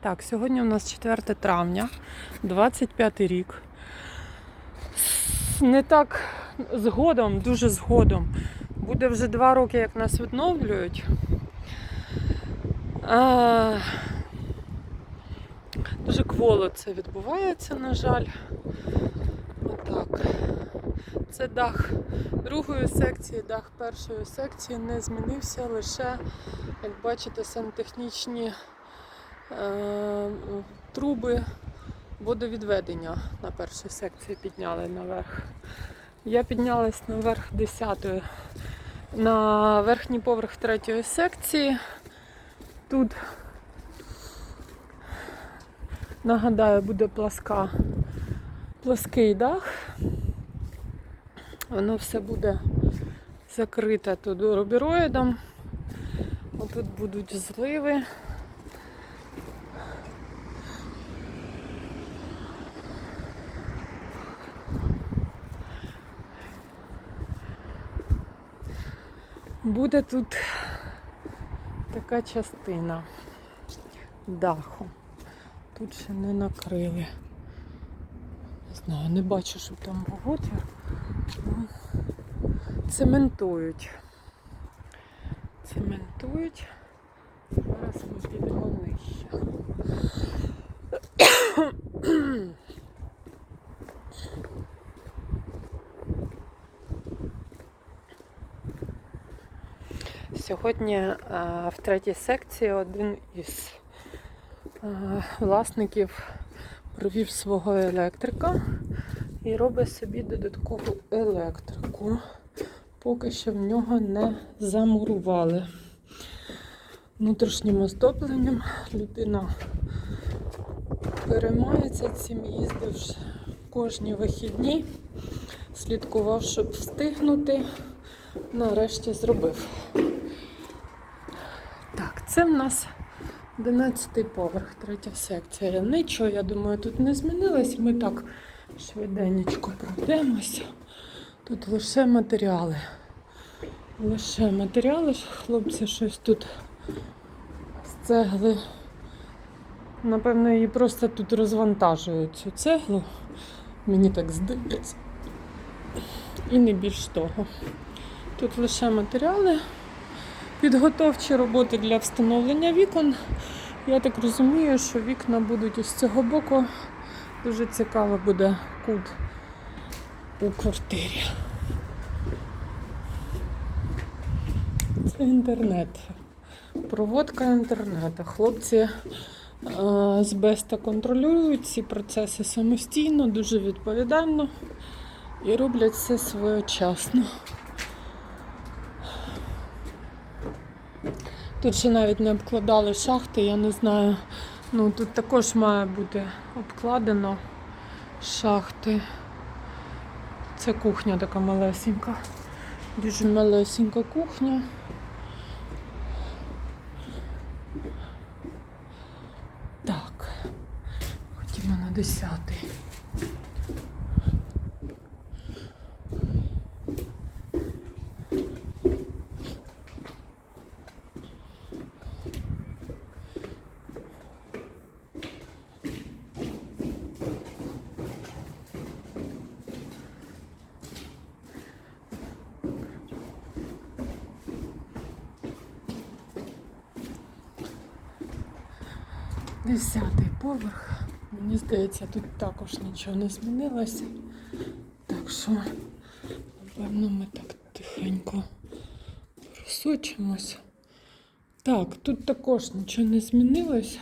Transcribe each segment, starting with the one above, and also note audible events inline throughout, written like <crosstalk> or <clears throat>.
Так, сьогодні у нас 4 травня, 25 рік. Не так згодом, дуже згодом. Буде вже два роки, як нас відновлюють. А, дуже кволо це відбувається, на жаль. Отак. Це дах другої секції, дах першої секції не змінився, лише, як бачите, сантехнічні труби водовідведення на першій секції підняли наверх. Я піднялась наверх 10-ї, на верхній поверх третьої секції. Тут, нагадаю, буде пласка, плаский дах. Воно все буде закрите тут рубіроїдом. Тут будуть зливи. Буде тут така частина даху. Тут ще не накрили. Не знаю, не бачу, щоб там був отвір. Цементують. Цементують. Зараз ми підемо нижче. Сьогодні е, в третій секції один із е, власників провів свого електрика і робить собі додаткову електрику. Поки що в нього не замурували. Внутрішнім оздобленням людина переймається цим, їздив кожні вихідні, слідкував, щоб встигнути. Нарешті зробив. Так, це в нас 11 поверх, третя секція. Нічого, я думаю, тут не змінилось. Ми так швиденько пройдемося. Тут лише матеріали. Лише матеріали. Хлопці щось тут з цегли. Напевно, її просто тут розвантажують цю цеглу. Мені так здається. І не більш того. Тут лише матеріали, підготовчі роботи для встановлення вікон. Я так розумію, що вікна будуть із цього боку. Дуже цікаво буде кут у квартирі. Це інтернет. Проводка інтернету. Хлопці е, з Беста контролюють ці процеси самостійно, дуже відповідально і роблять все своєчасно. Тут ще навіть не обкладали шахти, я не знаю. Ну тут також має бути обкладено шахти. Це кухня така малесенька. Дуже малесенька кухня. Так, ходімо на десятий. Десятий поверх. Мені здається, тут також нічого не змінилося. Так що, напевно, ми так тихенько просочимось. Так, тут також нічого не змінилось.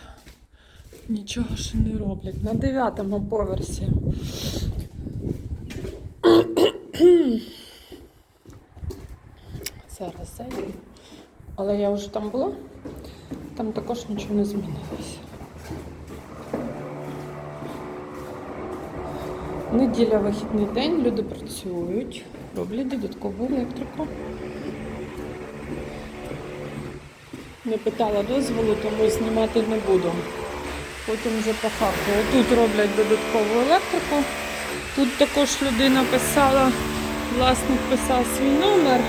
Нічого ще не роблять. На дев'ятому поверсі. Зараз зайду. Але я вже там була. Там також нічого не змінилося. Неділя вихідний день, люди працюють, роблять додаткову електрику. Не питала дозволу, тому знімати не буду. Потім вже по факту. Тут роблять додаткову електрику. Тут також людина писала, власник писав свій номер,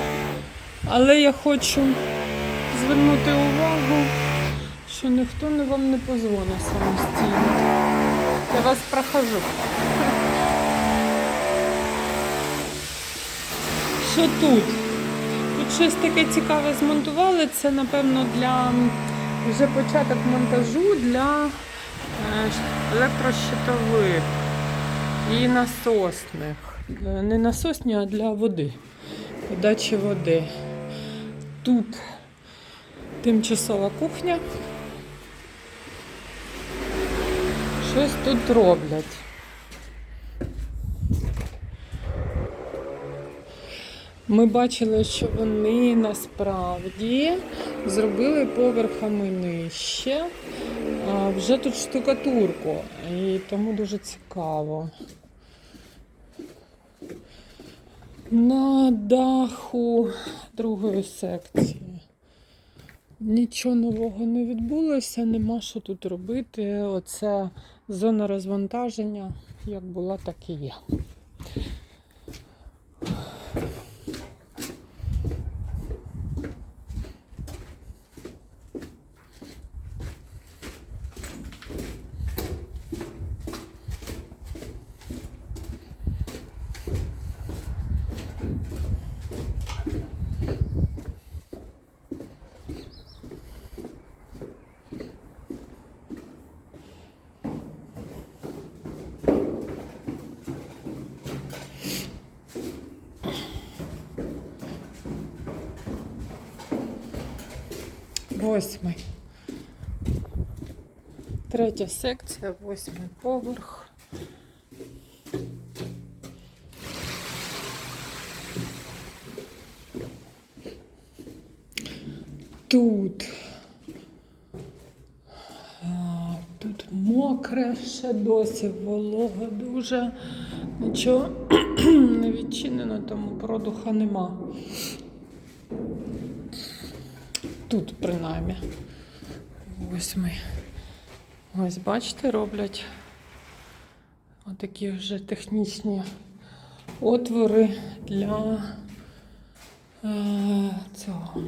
але я хочу звернути увагу, що ніхто не вам не позвонить самостійно. Я вас прохожу. Що тут? Тут щось таке цікаве змонтували. Це, напевно, для вже початок монтажу для е, електрощитових і насосних. Е, Не насосні, а для води. Подачі води. Тут тимчасова кухня. Щось тут роблять. Ми бачили, що вони насправді зробили поверхами нижче. Вже тут штукатурку, і тому дуже цікаво. На даху другої секції. Нічого нового не відбулося, нема що тут робити. Оце зона розвантаження, як була, так і є. Восьмий. Третя секція, восьмий поверх. Тут. Тут мокре, ще досі волого дуже. Нічого <clears throat> не відчинено, тому продуха нема. Тут, принаймні. Ось ми. Ось, бачите, роблять отакі вже технічні отвори для е, цього.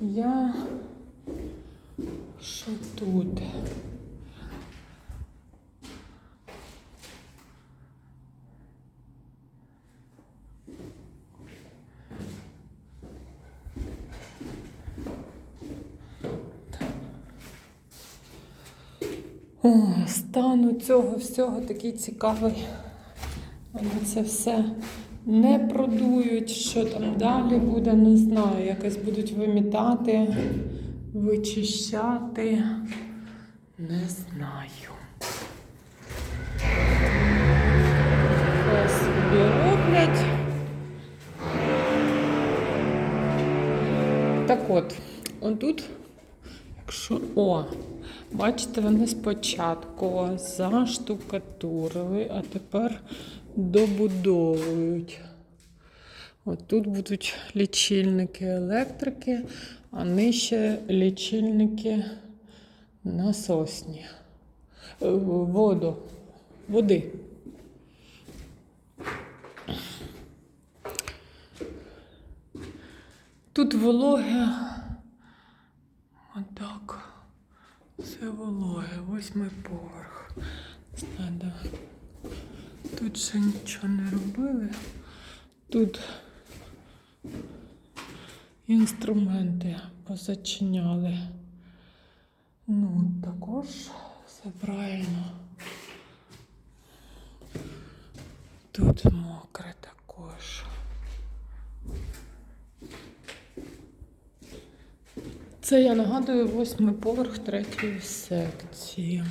Я що тут? О, стан у цього всього такий цікавий. Вони це все не продують. Що там далі буде, не знаю. Якось будуть вимітати, вичищати. Не знаю. Це собі роблять. Так от, отут, якщо. О, бачите, вони спочатку заштукатурили, а тепер добудовують. От тут будуть лічильники електрики, а нижче лічильники насосні. Е, Воду. Води. Тут вологе. Отак. Все вологе, восьмий поверх. Не. Тут ще нічого не робили. Тут інструменти позачиняли. Ну, також все правильно. Тут мокре також. Це я нагадую восьмий поверх третьої секції.